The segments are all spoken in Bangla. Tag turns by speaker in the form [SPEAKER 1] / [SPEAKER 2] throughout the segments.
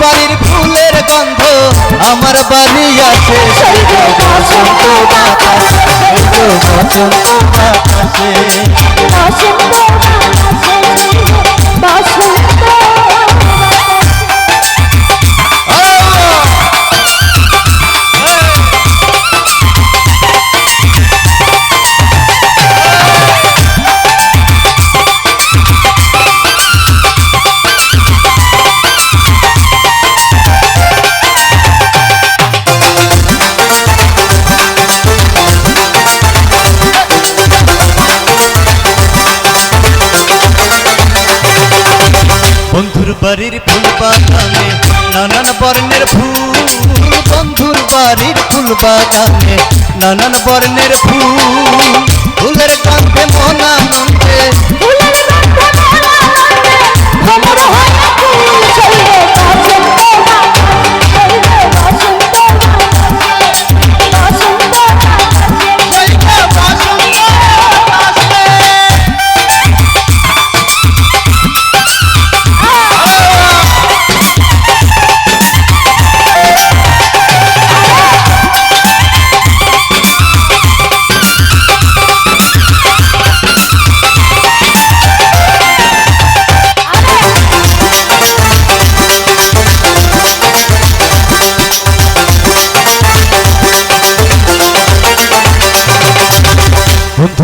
[SPEAKER 1] বাড়ির ফুলের গন্ধ আমার বাড়ি
[SPEAKER 2] আছে
[SPEAKER 1] বসন্ত বাতাসে
[SPEAKER 2] বসন্ত বাতাসে বাড়ির ফুল বাগানে, নানান বর্ণের ফুল, বন্ধুর বাড়ির ফুল বাগানে, নানান বর্ণের ফুল, ফুলের কাঁধে মন আনন্দে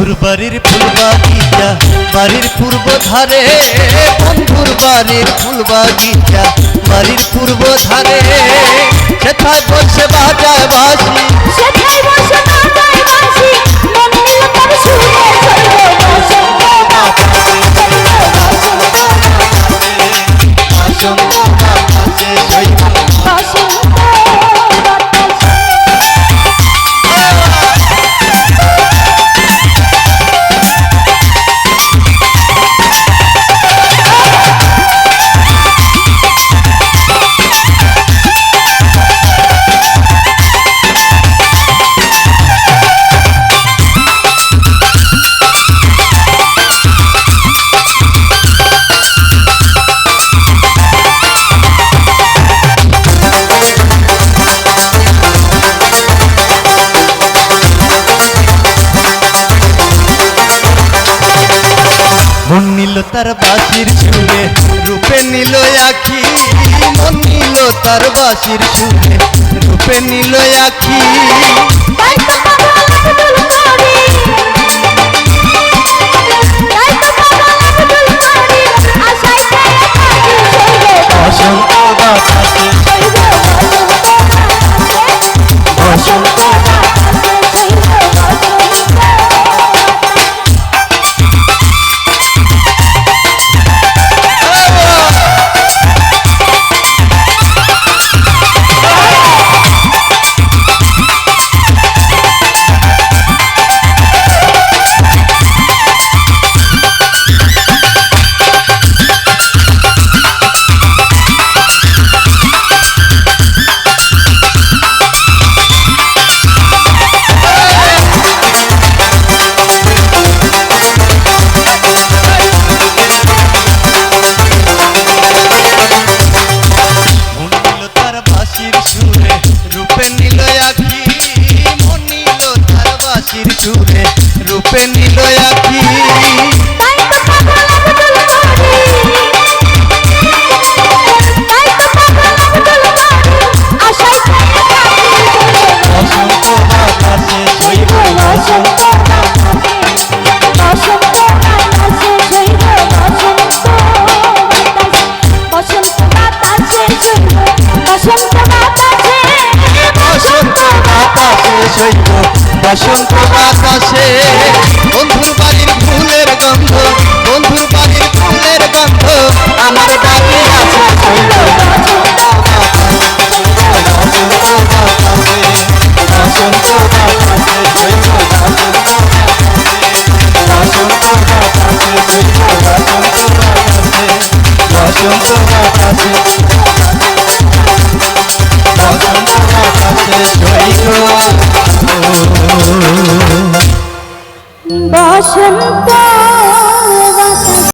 [SPEAKER 2] বন্ধুর বাড়ির ফুল বাগিচা বাড়ির পূর্ব ধারে বন্ধুর বাড়ির ফুল বাগিচা বাড়ির পূর্ব ধারে সেথায় বসে বাজায় বাসি
[SPEAKER 1] সেথায় বসে বাজায় বাঁশি, মন তার
[SPEAKER 2] বাসির সুরে রূপে নিল আখি মন নিল তার বাসির সুরে রূপে নিল আখি।
[SPEAKER 1] পেনিল 我
[SPEAKER 2] 选
[SPEAKER 1] 择。